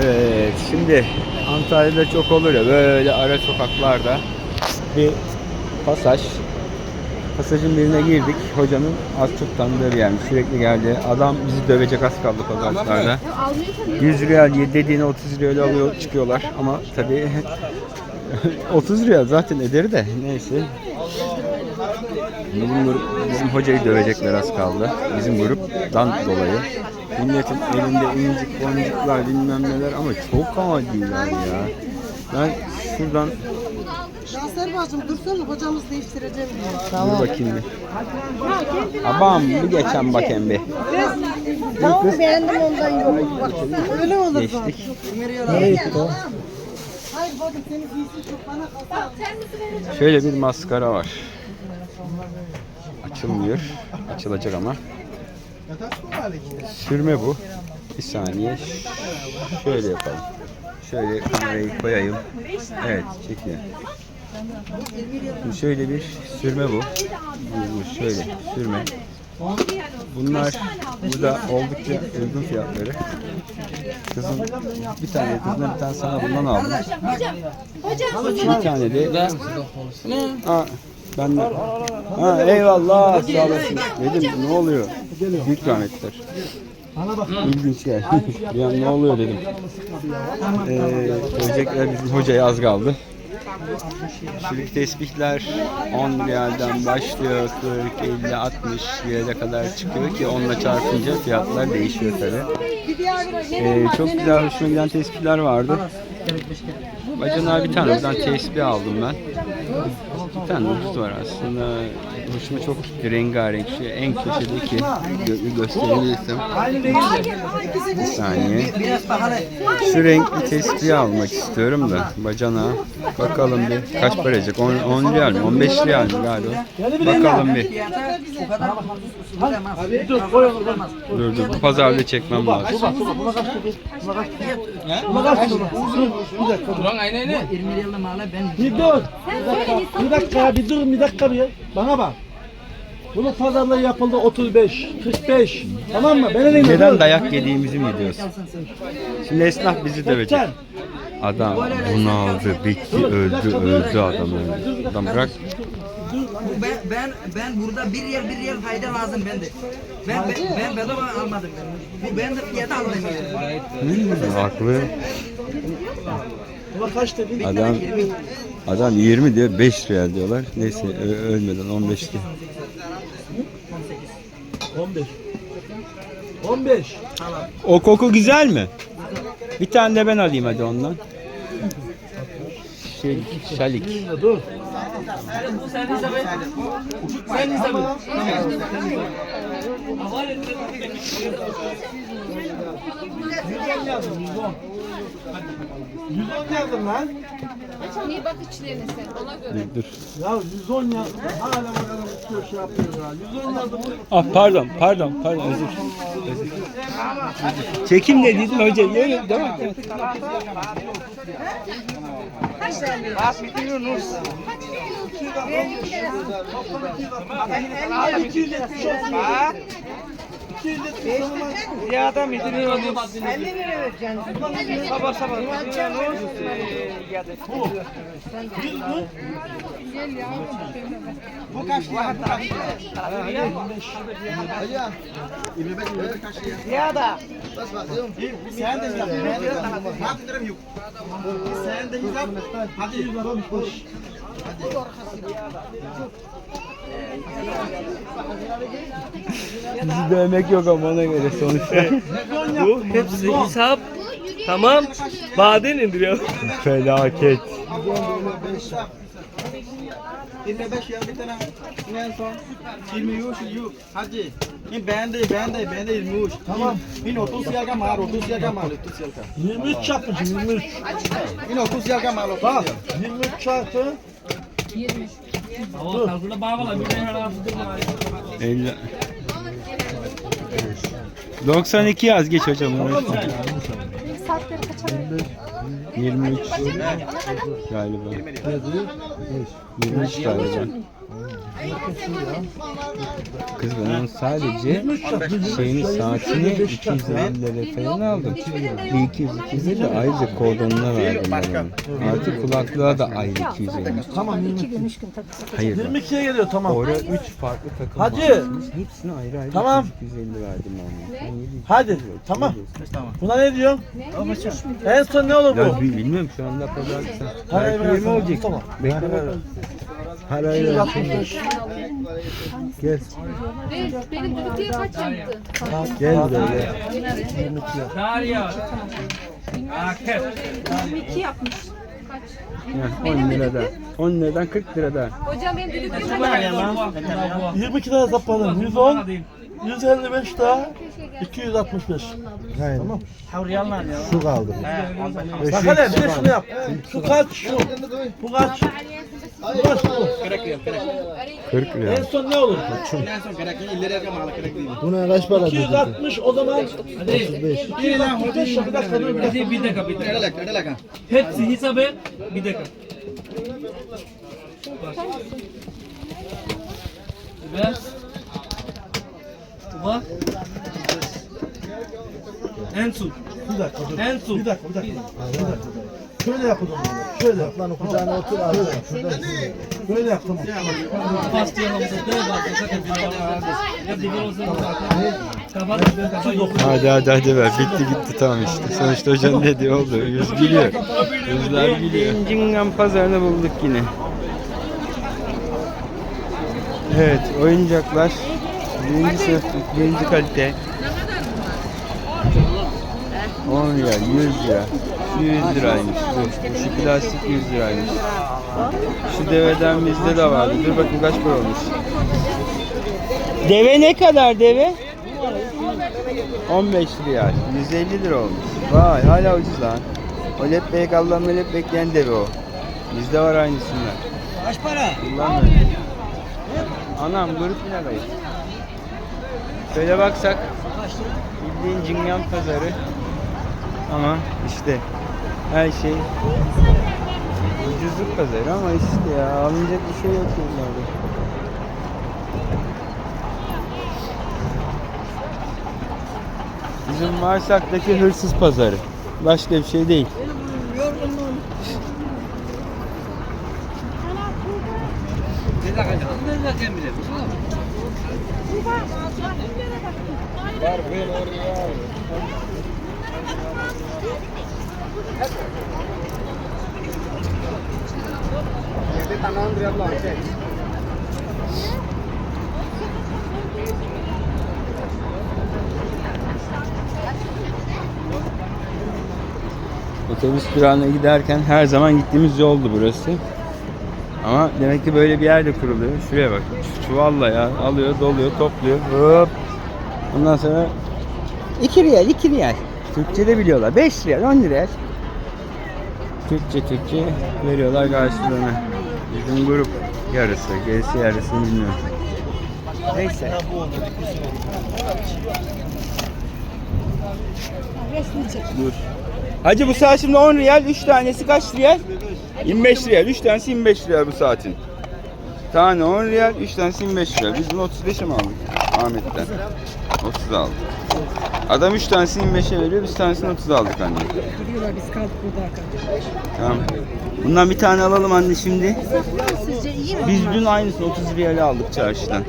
Evet, şimdi Antalya'da çok olur ya böyle ara sokaklarda bir pasaj. Pasajın birine girdik. Hocanın az çok tanıdığı bir yermiş. Sürekli geldi. Adam bizi dövecek az kaldı pazarlarda. 100 riyal dediğini 30 riyal alıyor çıkıyorlar ama tabii 30 riyal zaten ederi de neyse. Bizim, bizim hocayı dövecekler az kaldı. Bizim gruptan dolayı. Milletin elinde incik boncuklar bilmem neler ama çok adiler ya. Ben şuradan Şahser bacım dursana hocamız değiştireceğim diyor. dur bakayım bir. Abam bir geçen bakayım bir. Tamam beğendim ondan yok. Bak öyle olur. Geçtik. Nereye gitti o? Hayır bacım senin giysin çok bana kalsa. Şöyle bir maskara var. Açılmıyor. Açılacak ama. Sürme bu. Bir saniye. Şöyle yapalım. Şöyle kamerayı koyayım. Evet çekiyor. Şimdi şöyle bir sürme bu. Bu, bu şöyle sürme. Bunlar burada oldukça uygun fiyatları. Kızım bir tane kızına bir tane sana bundan aldım. Bir tane de Ha, ben de. Ha, eyvallah sağ olasın. Dedim ne oluyor? Büyük rahmetler. İlginç geldi. bir ne oluyor dedim. Ee, söyleyecekler bizim hocaya az kaldı. Şuradaki tesbihler 10 riyalden başlıyor 40, 50, 60 liraya kadar çıkıyor ki onunla çarpınca fiyatlar değişiyor tabi. Ee, çok güzel hoşuma giden tespihler vardı. Bacanağa bir tane buradan tesbih aldım ben. Bir tane ucuz var aslında. Hoşuma çok gitti rengarenk şu en köşedeki gö- gösterebilirsem. Bir saniye. Şu renkli tespih almak istiyorum da bacanağa. Bakalım bir kaç para edecek? 10, 10 riyal mi? 15 riyal mi galiba? Bakalım bir. Dur dur bu pazarda çekmem lazım. Bir dur. Bir dakika bir dur bir dakika bir. Bana bak. Bunun pazarlığı yapıldı 35, 45. Tamam mı? Dinle. Neden dayak yediğimizi mi diyorsun? Şimdi esnaf bizi dövecek. Adam bunaldı, bitti, öldü, öldü adam öldü. Adam bırak. Ben, ben ben burada bir yer bir yer fayda lazım bende. Ben ben, ben bedava almadım. Bu ben de fiyata aldım yani. Hmm, haklı. Adam adam 20 diyor, 5 riyal diyorlar. Neyse ölmeden 15 diyor. 15. 15. O koku güzel mi? Bir tane de ben alayım hadi ondan. Şey, şalik. Dur. Yüzden yazdım 110. 110 yazdım lan. İyi bak içlerine sen ona göre. Dur. Ya 110 yazdım. Hala bakalım tutuyor şey yapıyor ya. 110 yazdım. Ah pardon, pardon, pardon özür. özür. Çekim dediydim hoca. Öyle devam et. Abi 270 olsun. 270 olsun. Sen de yap. Sen de yap. Hadi 100 lira olmuş. Bizi dövmek yok ama ona göre sonuçta. Bu hepsi hesap. Tamam. Baden indiriyor. Felaket. 25 ya bir tane ne son 20 euro şu yu hadi in bende bende bende ilmuş tamam in 30 ya ka mar 30 ya ka mar 30 ya ka 23 yapmışım 23. in 30 ya ka mar 30 Bak ya 23 çarpı 50. 92 yaz geç hocam. onu. 23 galiba. 23 galiba. Kız bunun sadece şeyini saatini 250 lira falan aldım. Bir 200 250 de ayrıca kordonuna verdim ben onu. Artık kulaklığa da ayrı 250. Tamam 22. Hayır bak. 22'ye geliyor tamam. Orada 3 farklı takım Hacı. varmış. Hepsine ayrı ayrı Tamam. 250 verdim ben. Hadi tamam. Buna ne diyorsun? En son ne olur Ya bu? bi- bilmiyorum şu anda pazartesi. Parayı Belki 20 versen, olacak. tamam. Bekle bakalım. Parayı ver. 265. Gel. Ve benim düdüklüye kaç yaptı? Gel böyle. 22 yapmış. Kaç? Ya, 10 liradan. 10 liradan 40 liradan. Hocam benim düdüklüğüm kadar. 22 lira hesapladım. 110. 155 daha 265. Tamam. Şu kaldı. Bak hele bir de şunu yap. Şu kaç şu. Bu kaç? Bu kaç bu? 40 lira. En son ne olur? Buna kaç para 260 o zaman 35. 265 bir dakika dur bir dakika. Bir dakika bir dakika. Hepsi hesabı bir dakika. Ver. Bak. En son. Bir dakika dur. En son. Bir dakika bir dakika. Bir dakika. Şöyle yap o zaman. Şöyle. Lan kucağına otur abi. Böyle yap tamam. Hadi hadi hadi ver. Bitti gitti tamam işte. Sonuçta hocanın dediği oldu. Yüz gülüyor. Yüzler gülüyor. Cingam pazarını bulduk yine. Evet oyuncaklar. Birinci sınıf, birinci kalite. 10 lira, 100 lira. Şu 100 liraymış. Dur, şu plastik 100 liraymış. Şu deveden bizde de vardı. Dur bakayım kaç para olmuş. Deve ne kadar deve? 15 lira. 150 lira olmuş. Vay hala ucuz lan. O lepek Allah'ım melek bekleyen deve o. Bizde var aynısından. Kaç para? Kullanmıyorum. Anam grup bile kayıp. Şöyle baksak bildiğin Cingyan pazarı ama işte her şey ucuzluk pazarı ama işte ya alınacak bir şey yok bunlarda. Bizim Marsak'taki hırsız pazarı. Başka bir şey değil. Otobüs durağına giderken her zaman gittiğimiz yoldu burası. Ama demek ki böyle bir yerde kuruluyor. Şuraya bak. Çuvalla ya. Alıyor, doluyor, topluyor. Hop. Ondan sonra 2 riyal, 2 riyal. Türkçe de biliyorlar. 5 riyal, 10 riyal. Türkçe Türkçe veriyorlar karşılığını. Bizim grup yarısı, gerisi yarısını bilmiyorum. Neyse. Dur. Hacı bu saat şimdi 10 riyal, 3 tanesi kaç riyal? 25 riyal, 3 tanesi 25 riyal bu saatin. Tane 10 riyal, 3 tanesi 25 riyal. Biz bunu 35'e mi aldık? Ahmet'ten. 30 aldık. Adam 3 tanesini 25'e veriyor, biz tanesini 30 aldık anne. Gidiyorlar biz kaldık burada arkadaşlar. Tamam. Bundan bir tane alalım anne şimdi. Biz dün aynısını 30 riyale aldık çarşıdan.